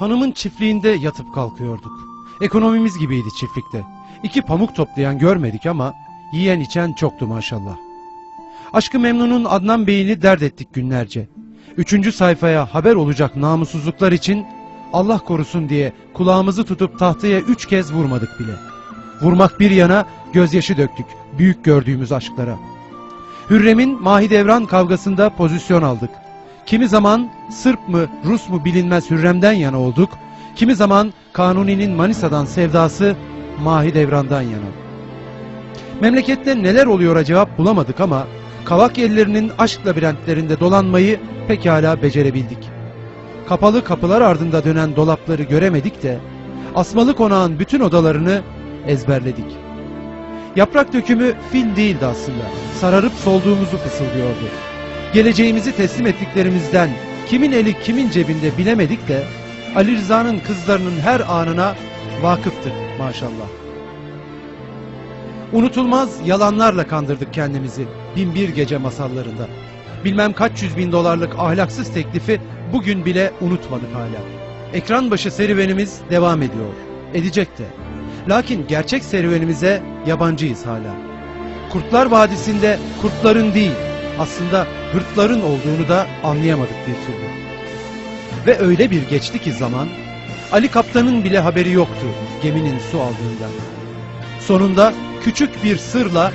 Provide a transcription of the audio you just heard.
Hanımın çiftliğinde yatıp kalkıyorduk. Ekonomimiz gibiydi çiftlikte. İki pamuk toplayan görmedik ama yiyen içen çoktu maşallah. Aşkı Memnun'un Adnan Bey'ini dert ettik günlerce. Üçüncü sayfaya haber olacak namussuzluklar için Allah korusun diye kulağımızı tutup tahtaya üç kez vurmadık bile. Vurmak bir yana gözyaşı döktük büyük gördüğümüz aşklara. Hürrem'in Mahidevran kavgasında pozisyon aldık. Kimi zaman Sırp mı Rus mu bilinmez Hürrem'den yana olduk. Kimi zaman Kanuni'nin Manisa'dan sevdası Mahidevran'dan yana. Memlekette neler oluyor cevap bulamadık ama Kavak ellerinin aşk labirentlerinde dolanmayı pekala becerebildik. Kapalı kapılar ardında dönen dolapları göremedik de asmalı konağın bütün odalarını ezberledik. Yaprak dökümü film değildi aslında. Sararıp solduğumuzu fısıldıyordu. Geleceğimizi teslim ettiklerimizden kimin eli kimin cebinde bilemedik de Ali Rıza'nın kızlarının her anına vakıftık maşallah. Unutulmaz yalanlarla kandırdık kendimizi binbir gece masallarında. Bilmem kaç yüz bin dolarlık ahlaksız teklifi bugün bile unutmadık hala. Ekran başı serüvenimiz devam ediyor. Edecek de. Lakin gerçek serüvenimize yabancıyız hala. Kurtlar Vadisi'nde kurtların değil, aslında hırtların olduğunu da anlayamadık bir türlü. Ve öyle bir geçti ki zaman, Ali Kaptan'ın bile haberi yoktu geminin su aldığından. Sonunda küçük bir sırla